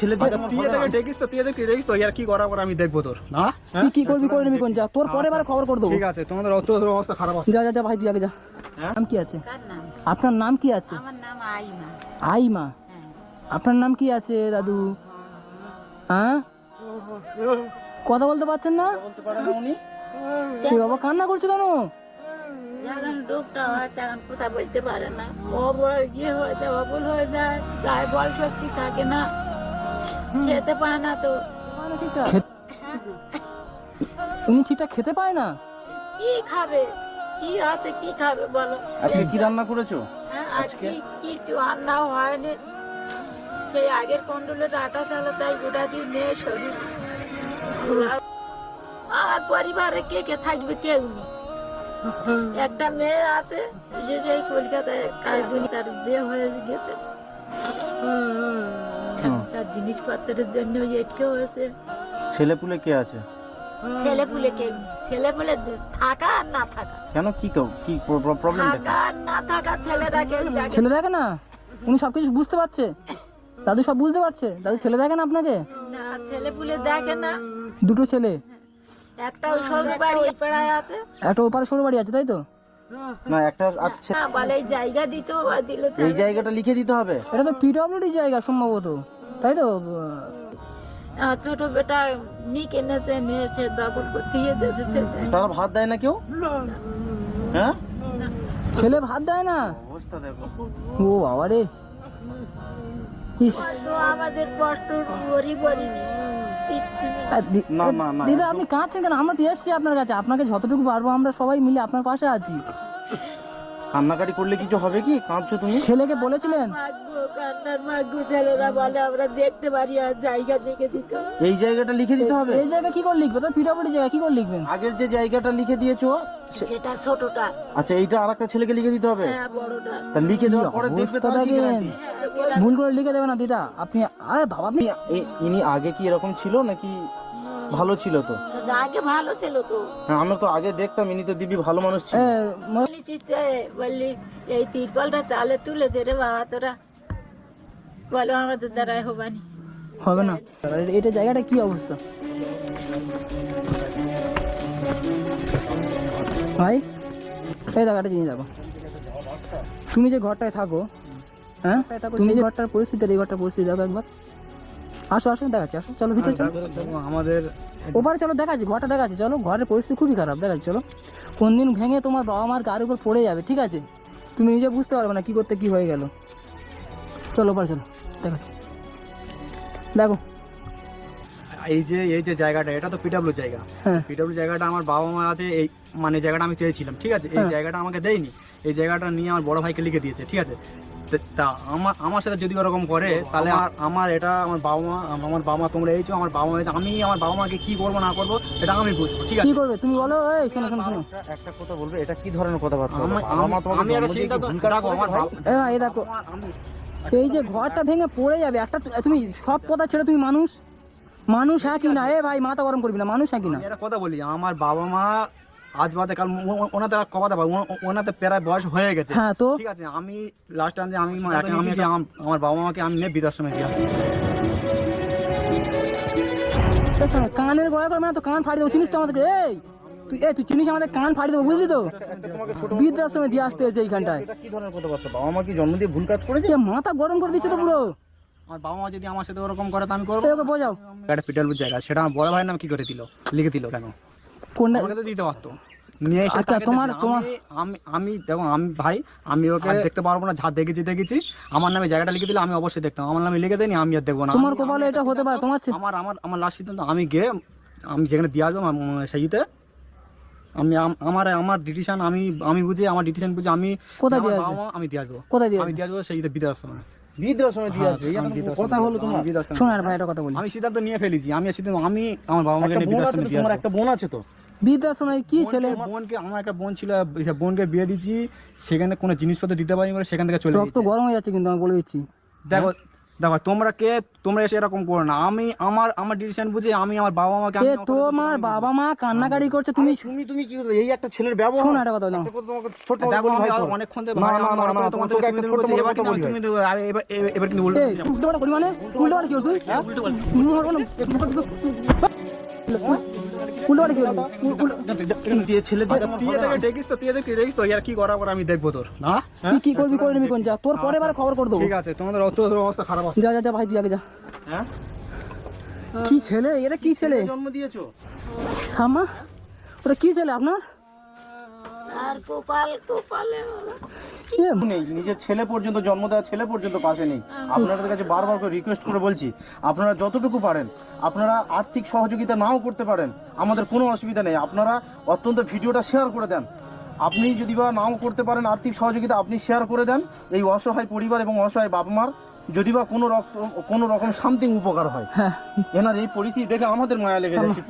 ছেলেদের তুই এদেরকে ডেকিস তো তুই এদেরকে ডেকিস তো ইয়ার কি করা করে আমি দেখব তোর না? হ্যাঁ? তুই কি করবি করে নিবি কোন যা? তোর পরে বার খবর করে দেবো। ঠিক আছে তোমাদের অত অবস্থা খারাপ আছে। যা যা যা ভাই তুই আগে যা। হ্যাঁ? নাম কি আছে? আপনার নাম কি আছে? আমার নাম আইমা। আইমা? হ্যাঁ। আপনার নাম কি আছে দাদু? হ্যাঁ? কথা বলতে পারছেন না? বলতে পারে উনি বাবা কান্না করছ কেন? যখন রোগটা হয় তখন কথা বলতে পারে না। ও ইয়ে হয়ে যায় অবল হয়ে যায় গায়ে বল শক্তি থাকে না। খেতে পায় না তো। খেত- উনি ঠিকঠাক খেতে পায় না? কি খাবে? কি আছে কি খাবে বলো। আজকে কি রান্না করেছ? হ্যাঁ, আজকে কিছু রান্না হয়নি। সেই আগের কন্ডলের আটা চালা তাই গোটা দিয়ে নিয়ে শরীর আমার পরিবারে কে কে থাকবে কেউ নেই। একটা মেয়ে আছে যে যে কলকাতায় কাজ করি তার বিয়ে হয়ে গেছে। তার জিনিসপত্রের জন্য এটকে হয়েছে ছেলে পুলে কে আছে? ছেলে পুলে কেউ নেই ছেলে পুলে থাকা আর না থাকা। কেন? কি কও- কি প্রবলেম থাকা আর না থাকা ছেলেরা কেউ ছেলে দেখে না? উনি সবকিছু বুঝতে পারছে? দাদু সব বুঝতে পারছে? দাদু ছেলে দেখে না আপনাকে? না ছেলে পুলে দেখে না। দুটো ছেলে। একটা ওই সরু বাড়ি পাড়ায় আছে। একটা ওপারে সরু বাড়ি আছে তাই তো? না একটা আছে বলে এই জায়গা দিত দিলে তো এই জায়গাটা লিখে দিতে হবে। এটা তো পিডব্লিউডি জায়গা সম্ভবত তাই তো? ছোট বেটা নিয়ে দখল দিয়েছে তারা ভাত দেয় না কেউ? হ্যাঁ? ছেলে ভাত দেয় না? অবস্থা দেখো। ও বাবা রে আমাদের কষ্ট করি করিনি দিদা আপনি কাঁদছেন কেন? আমরা তো এসছি আপনার কাছে। আপনাকে যতটুকু পারব আমরা সবাই মিলে আপনার পাশে আছি। কান্নাকাটি করলে কিছু হবে কি? কাঁদছো তুমি? ছেলেকে বলেছিলেন? কান্নার মাগবো ছেলেরা বলে আমরা দেখতে পারি আর জায়গা দেখে দিত এই জায়গাটা লিখে দিতে হবে? এই জায়গা কি করে লিখবে? তো পিডব্লিউডি জায়গা কি করে লিখবেন আগের যে জায়গাটা লিখে দিয়েছ সেটা ছোটটা। আচ্ছা এইটা আর একটা ছেলেকে লিখে দিতে হবে? হ্যাঁ বড়টা। তা লিখে দেওয়ার পরে দেখবে তাহলে কি দেখেন। ভুল করে লিখে দেবে না দিদা। আপনি আরে বাবা আপনি এ- ইনি আগে কি এরকম ছিল নাকি ভালো ছিল তো? আগে ভালো ছিল তো। হ্যাঁ আমরা তো আগে দেখতাম ইনি তো দিবি ভালো মানুষ ছিল। এ, ম- যে, বললি এই তিরপলটা চালে তুলে দে রে বাবা তোরা। বলো আমাদের দ্বারাই হবানি। হবে না। এটা জায়গাটা কি অবস্থা? ভাই এই জায়গাটা জিনিস দেখো তুমি যে ঘরটায় থাকো হ্যাঁ? তুমি যে ঘরটার পরিস্থিতি এই ঘরটার পরিস্থিতি দেখো একবার। আসো আসো দেখাচ্ছি আসো চলো ভিতরে চলো। আমাদের ওপারে চলো দেখাচ্ছি ঘরটা দেখাচ্ছি চলো ঘরের পরিস্থিতি খুবই খারাপ দেখাচ্ছি চলো। কোন দিন ভেঙে তোমার বাবা মার গায়ের উপর পড়ে যাবে ঠিক আছে? তুমি নিজে বুঝতে পারবে না কি করতে কি হয়ে গেল। চলো ওপারে চলো দেখাচ্ছি। দেখো। এই যে এই যে জায়গাটা এটা তো পিডাব্লিউ জায়গা। হ্যাঁ। পিডাব্লিউ জায়গাটা আমার বাবা মা আছে এই মানে জায়গাটা আমি চেয়েছিলাম ঠিক আছে? এই হ্যাঁ। জায়গাটা আমাকে দেয়নি। এই জায়গাটা নিয়ে আমার বড় ভাইকে লিখে দিয়েছে ঠিক আছে? তা- আমার আমার সাথে যদি ওরকম করে তাহলে আর আমার এটা আমার বাবা মা আমার বাবা মা তোমরা এইছো আমার বাবা মা আমি আমার বাবা মাকে কি করব না করব এটা আমি বুঝব ঠিক কি আছে করবে? তুমি বলো এই শোনো শোনো শোনো। একটা- কথা বলবে এটা কি ধরনের কথাবার্তা? আমি- একটা কি দেখো, আমার এই দেখো এই যে ঘরটা ভেঙে পড়ে যাবে একটা তুমি সব কথা ছেড়ে তুমি মানুষ? মানুষ হ্যাঁ কি না এ ভাই মাথা গরম করবি না মানুষ হ্যাঁ কি না একটা কথা বলি আমার বাবা মা আজ বাদে কাল ওনাতে আর ওনাতে প্রায় বয়স হয়ে গেছে। হ্যাঁ তো? ঠিক আছে আমি লাস্ট টাইম যে আমি আমি যে আমার বাবা মাকে আমি নিয়ে বৃদ্ধাশ্রমে দিয়ে আসি। কানের না তো কান ফাড়ি দেবো। চিনিস তো এই তুই এই তুই চিনিস আমাদের কান ফাড়ি দেবো বুঝলি তো? বৃদ্ধাশ্রমে দিয়ে আসতে হয়েছে এইখানটায়। কি ধরনের কথাবার্তা? বাবা মা কি জন্ম দিয়ে ভুল কাজ করেছে? মাথা গরম করে দিচ্ছে তো পুরো। আমার বাবা মা যদি আমার সাথে ওরকম করে তো আমি করব। বোঝাও। একটা পিটালপুর জায়গা সেটা আমার বড় ভাইয়ের নাম কি করে দিল? লিখে দিল কেন? কোনটা? আমাকে তো দিতে পারতো। নিয়ে এসে আচ্ছা, তোমার- তোমার- আমি- আমি আমি দেখো আমি ভাই আমি ওকে দেখতে পারব না যা দেখেছি দেখেছি আমার নামে জায়গাটা লিখে দিলে আমি অবশ্যই দেখতাম। আমার নামে লিখে দেয়নি আমি আর দেখব না। তোমার কপালে এটা হতে পারে তোমার আমার আমার আমার লাস্ট সিদ্ধান্ত আমি গিয়ে আমি যেখানে দিয়ে আসব সেইতে আমি আমার আমার ডিসিশন আমি আমি বুঝি আমার ডিসিশন বুঝি আমি কোথায় দিয়ে আসবে? আমি দিয়ে আসব। কোথায় দিয়ে আমি দিয়ে আসব সেইতে দিয়ে আসবে? কথা হলো তোমার। ভাই একটা কথা বলি। আমি সিদ্ধান্ত নিয়ে ফেলেছি আমি সিদ্ধান্ত আমি আমার বাবা মাকে নিয়ে দিয়ে তোমার একটা বোন আছে তো? বৃদ্ধাশ্রমে কি ছেলে? বোনকে- আমার একটা বোন ছিল বোনকে বিয়ে দিচ্ছি সেখানে কোনো জিনিসপত্র দিতে পারিনি বলে সেখান থেকে চলে রক্ত গরম হয়ে যাচ্ছে কিন্তু আমি বলে দিচ্ছি। দেখো দেখো তোমরা কে? তোমরা এসে এরকম করো না। আমি আমার আমার ডিসিশন বুঝে আমি আমার বাবা মাকে আমার কথা তোমার বাবা মা কান্নাকাটি করছে তুমি? তুমি তুমি কি এই একটা ছেলের ব্যবহার। শোনো একটা কথা বলো। ছোট দেখো বলে আমি। অনেকক্ষণ ধরে ভাই, না, আমি না, অনেকক্ষণ না, তোমাদের তোকে তুমি একটা ছোট এবার কথা কিন্তু তুমি আরে এবার এবার- কিন্তু উল্টো উল্টো করি মানে? উল্টো পাল্টা কি হ্যাঁ, উল্টো বল। উল্টো পাল্টা কি করছিস দিয়ে ছেলে দিয়ে তুই এদেরকে ডেকিস তো তুই এদেরকে ডেকিস তো? ইয়ার কি করার পর আমি দেখব তোর না? কি করবি করে নিবি কোন যা তোর পরে খবর করে দেবো ঠিক আছে তোমাদের অবস্থা খারাপ যা যা যা ভাই তুই যা। হ্যাঁ? কি ছেলে? এটা কি ছেলে? জন্ম দিয়েছ? ওটা কি ছেলে আপনার? আর গোপাল গোপালে হলো। এ, নেই। নিজের ছেলে পর্যন্ত জন্ম দেওয়া ছেলে পর্যন্ত পাশে নেই। আপনাদের কাছে বারবার করে রিকোয়েস্ট করে বলছি আপনারা যতটুকু পারেন আপনারা আর্থিক সহযোগিতা নাও করতে পারেন আমাদের কোনো অসুবিধা নেই। আপনারা অত্যন্ত ভিডিওটা শেয়ার করে দেন। আপনি যদি বা নাও করতে পারেন আর্থিক সহযোগিতা আপনি শেয়ার করে দেন। এই অসহায় পরিবার এবং অসহায় বাবা মার যদি বা কোনো রকম কোনো রকম সামথিং উপকার হয়। হ্যাঁ। এনার এই পরিস্থিতি দেখে আমাদের মায়া লেগে যাচ্ছে।